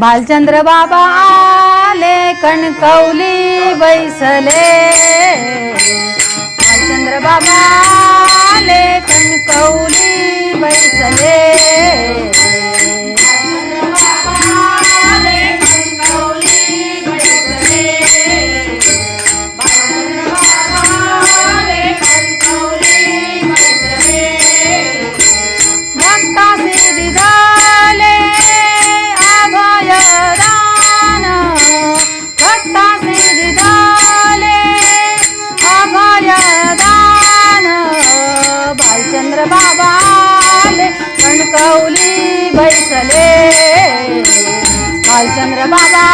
भालचंद्र बाबा आले कणकवली बैसले. भालचंद्र बाबा आले कणकवली भालचंद्र बाबा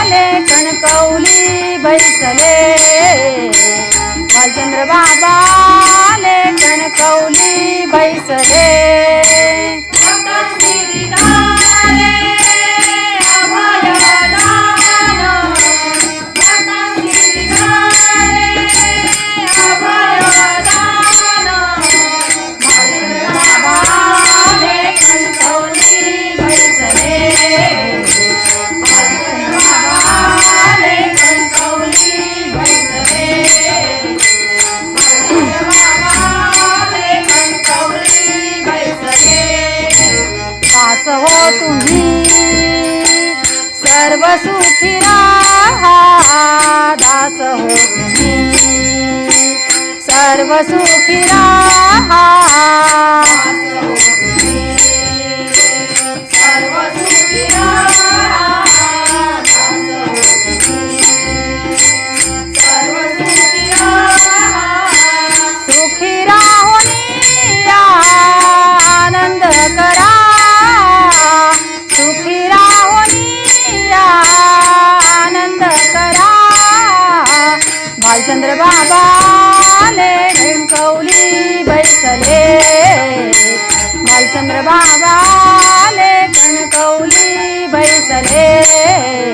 आले कणकवली बैसले. भालचंद्र बाबा कणकवली बैसले. हो तुम्ही सर्व सुखी राहा दास हो तुम्ही सर्व सुखी राहा सुखी भालचंद्र कौली बैसले. भालचंद्र बाबा आले कणकवली बैसले.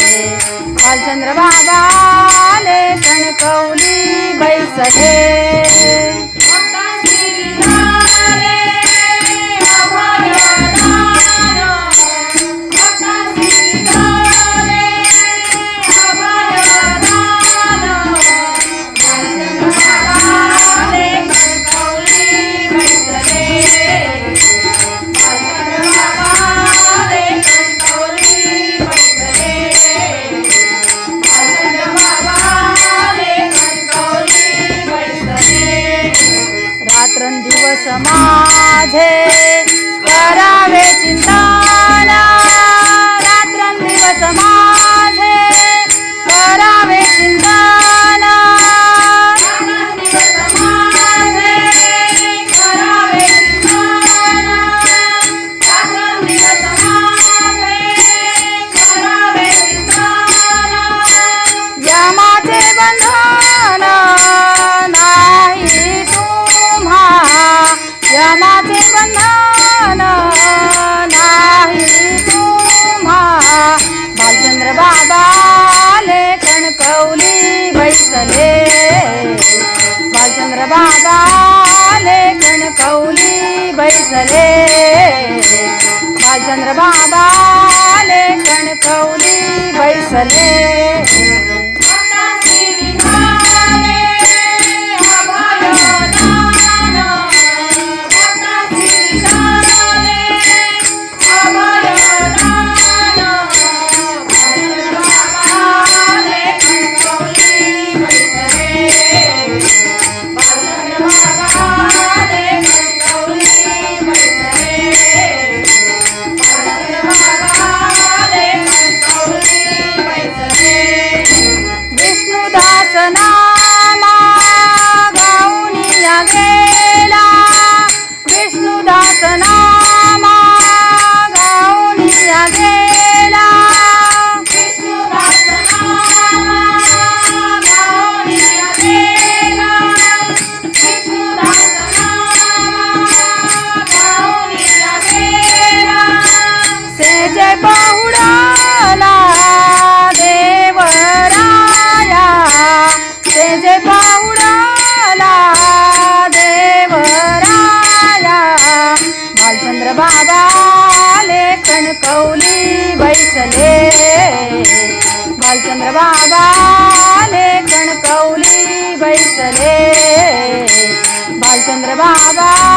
মাঝে भालचंद्र बाबा आले कणकवली बैसले. Valdez. बाबाले कणकवली बैसले. बालचंद्र बाबा